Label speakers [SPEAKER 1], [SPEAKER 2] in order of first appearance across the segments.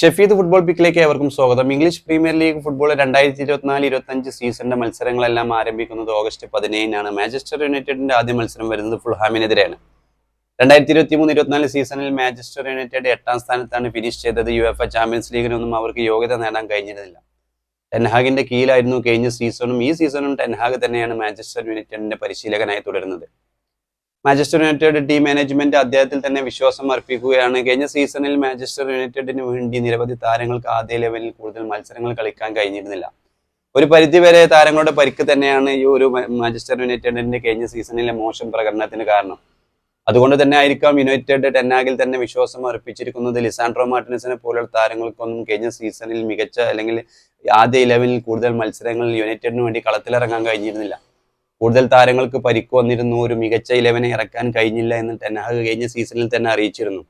[SPEAKER 1] Shefeed football പിക്കിലേക്ക് ഏവർക്കും സ്വാഗതം. English premier league football രണ്ടായിരത്തി ഇരുപത്തിനാല് ഇരുപത്തഞ്ച് സീസണിന്റെ മത്സരങ്ങളെല്ലാം ആരംഭിക്കുന്നത് ഓഗസ്റ്റ് പതിനേഴിനാണ്. മാഞ്ചസ്റ്റർ യുണൈറ്റഡിന്റെ ആദ്യ മത്സരം വരുന്നത് ഫുൾഹാമിനെതിരെയാണ്. രണ്ടായിരത്തി ഇരുപത്തി മൂന്ന് ഇരുപത്തിനാല് സീസണിൽ മാഞ്ചസ്റ്റർ യുണൈറ്റഡ് എട്ടാം സ്ഥാനത്താണ് ഫിനിഷ് ചെയ്തത്. യു എഫ് ചാമ്പ്യൻസ് ലീഗിനൊന്നും അവർക്ക് യോഗ്യത നേടാൻ കഴിഞ്ഞിരുന്നില്ല. ടെൻഹാഗിന്റെ കീഴിലായിരുന്നു കഴിഞ്ഞ സീസണും ഈ സീസണും ടെൻഹാഗ് തന്നെയാണ് മാഞ്ചസ്റ്റർ യുണൈറ്റഡിന്റെ പരിശീലകനായി തുടരുന്നത്. മാഞ്ചസ്റ്റർ യുണൈറ്റഡ് ടീം മാനേജ്മെന്റ് അദ്ദേഹത്തിൽ തന്നെ വിശ്വാസം അർപ്പിക്കുകയാണ്. കഴിഞ്ഞ സീസണിൽ മാഞ്ചസ്റ്റർ യുണൈറ്റഡിന് വേണ്ടി നിരവധി താരങ്ങൾക്ക് ആദ്യ ലെവലിൽ കൂടുതൽ മത്സരങ്ങൾ കളിക്കാൻ കഴിഞ്ഞിരുന്നില്ല. ഒരു പരിധിവരെ താരങ്ങളുടെ പരിക്ക് തന്നെയാണ് ഈ ഒരു മാഞ്ചസ്റ്റർ യുണൈറ്റഡിന്റെ കഴിഞ്ഞ സീസണിലെ മോശം പ്രകടനത്തിന് കാരണം. അതുകൊണ്ട് തന്നെ ആയിരിക്കാം യുണൈറ്റഡ് ടെന്നാഗിൽ തന്നെ വിശ്വാസം അർപ്പിച്ചിരിക്കുന്നത്. ലിസാൻഡ്രോ മാർട്ടിനസിനെ പോലുള്ള താരങ്ങൾക്കൊന്നും കഴിഞ്ഞ സീസണിൽ മികച്ച അല്ലെങ്കിൽ ആദ്യ ഇലവനിൽ കൂടുതൽ മത്സരങ്ങളിൽ യുണൈറ്റഡിന് വേണ്ടി കളത്തിലിറങ്ങാൻ കഴിഞ്ഞിരുന്നില്ല. കൂടുതൽ താരങ്ങൾക്ക് പരിക്ക് വന്നിരുന്നു ഒരു മികച്ച ഇലവനെ ഇറക്കാൻ കഴിഞ്ഞില്ല എന്ന് ടെന്നാഗ് കഴിഞ്ഞ സീസണിൽ തന്നെ അറിയിച്ചിരുന്നു.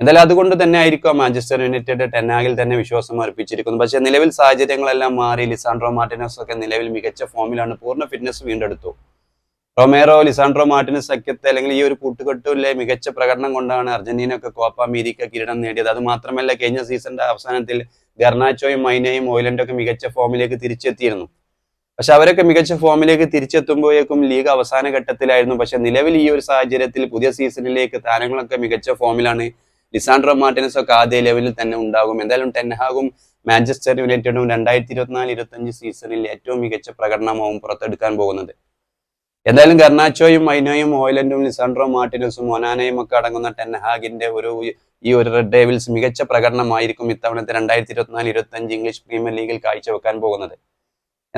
[SPEAKER 1] എന്തായാലും അതുകൊണ്ട് തന്നെ ആയിരിക്കും മാഞ്ചസ്റ്റർ യുണൈറ്റഡ് ടെന്നാഗിൽ തന്നെ വിശ്വാസം അർപ്പിച്ചിരിക്കുന്നു പക്ഷേ നിലവിൽ സാഹചര്യങ്ങളെല്ലാം മാറി. ലിസാൻഡ്രോ മാർട്ടിനസ് ഒക്കെ നിലവിൽ മികച്ച ഫോമിലാണ്. പൂർണ ഫിറ്റ്നസ് വീണ്ടെടുത്തു. റൊമേറോ ലിസാൻഡ്രോ മാർട്ടിനസ് സഖ്യത്തെ അല്ലെങ്കിൽ ഈ ഒരു കൂട്ടുകെട്ടിലെ മികച്ച പ്രകടനം കൊണ്ടാണ് അർജന്റീന ഒക്കെ കോപ്പ അമേരിക്ക കിരീടം നേടിയത്. അത് മാത്രമല്ല കഴിഞ്ഞ സീസണിന്റെ അവസാനത്തിൽ ഗർണാച്ചോയും മൈനയും ഓയിലൻഡും ഒക്കെ മികച്ച ഫോമിലേക്ക് തിരിച്ചെത്തിയിരുന്നു. പക്ഷെ അവരൊക്കെ മികച്ച ഫോമിലേക്ക് തിരിച്ചെത്തുമ്പോഴേക്കും ലീഗ് അവസാന ഘട്ടത്തിലായിരുന്നു. പക്ഷെ നിലവിൽ ഈ ഒരു സാഹചര്യത്തിൽ പുതിയ സീസണിലേക്ക് താരങ്ങളൊക്കെ മികച്ച ഫോമിലാണ്. ലിസാൻഡ്രോ മാർട്ടിനസ് ഒക്കെ ആദ്യ ലെവലിൽ തന്നെ ഉണ്ടാകും. എന്തായാലും ടെൻഹാഗും മാഞ്ചസ്റ്റർ യുണൈറ്റഡും രണ്ടായിരത്തി ഇരുപത്തിനാല് ഇരുപത്തഞ്ച് സീസണിൽ ഏറ്റവും മികച്ച പ്രകടനമാവും പുറത്തെടുക്കാൻ പോകുന്നത്. എന്തായാലും ഗർണാച്ചോയും മൈനോയും ഓയിലൻഡും ലിസാൻഡ്രോ മാർട്ടിനസും ഒനാനയും ഒക്കെ അടങ്ങുന്ന ടെൻഹാഗിന്റെ ഒരു ഈ ഒരു റെഡ് ഡേവിൽസ് മികച്ച പ്രകടനമായിരിക്കും ഇത്തവണത്തെ രണ്ടായിരത്തി ഇരുപത്തിനാല് ഇരുപത്തഞ്ച് ഇംഗ്ലീഷ് പ്രീമിയർ ലീഗിൽ കാഴ്ചവെക്കാൻ പോകുന്നത്.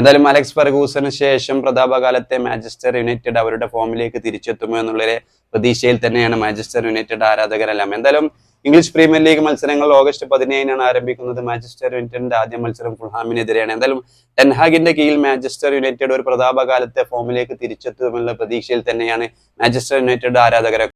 [SPEAKER 1] എന്തായാലും അലക്സ് ഫെർഗൂസന് ശേഷം പ്രതാപകാലത്തെ മാഞ്ചസ്റ്റർ യുണൈറ്റഡ് അവരുടെ ഫോമിലേക്ക് തിരിച്ചെത്തുമോ എന്നുള്ള പ്രതീക്ഷയിൽ തന്നെയാണ് മാഞ്ചസ്റ്റർ യുണൈറ്റഡ് ആരാധകരെല്ലാം. എന്തായാലും ഇംഗ്ലീഷ് പ്രീമിയർ ലീഗ് മത്സരങ്ങൾ ഓഗസ്റ്റ് പതിനേഴിനാണ് ആരംഭിക്കുന്നത്. മാഞ്ചസ്റ്റർ യുണൈറ്റഡിന്റെ ആദ്യ മത്സരം ഫുൾഹാമിനെതിരെയാണ്. എന്തായാലും ടെൻഹാഗിന്റെ കീഴിൽ മാഞ്ചസ്റ്റർ യുണൈറ്റഡ് ഒരു പ്രതാപകാലത്തെ ഫോമിലേക്ക് തിരിച്ചെത്തുമെന്നുള്ള പ്രതീക്ഷയിൽ തന്നെയാണ് മാഞ്ചസ്റ്റർ യുണൈറ്റഡ് ആരാധകരെ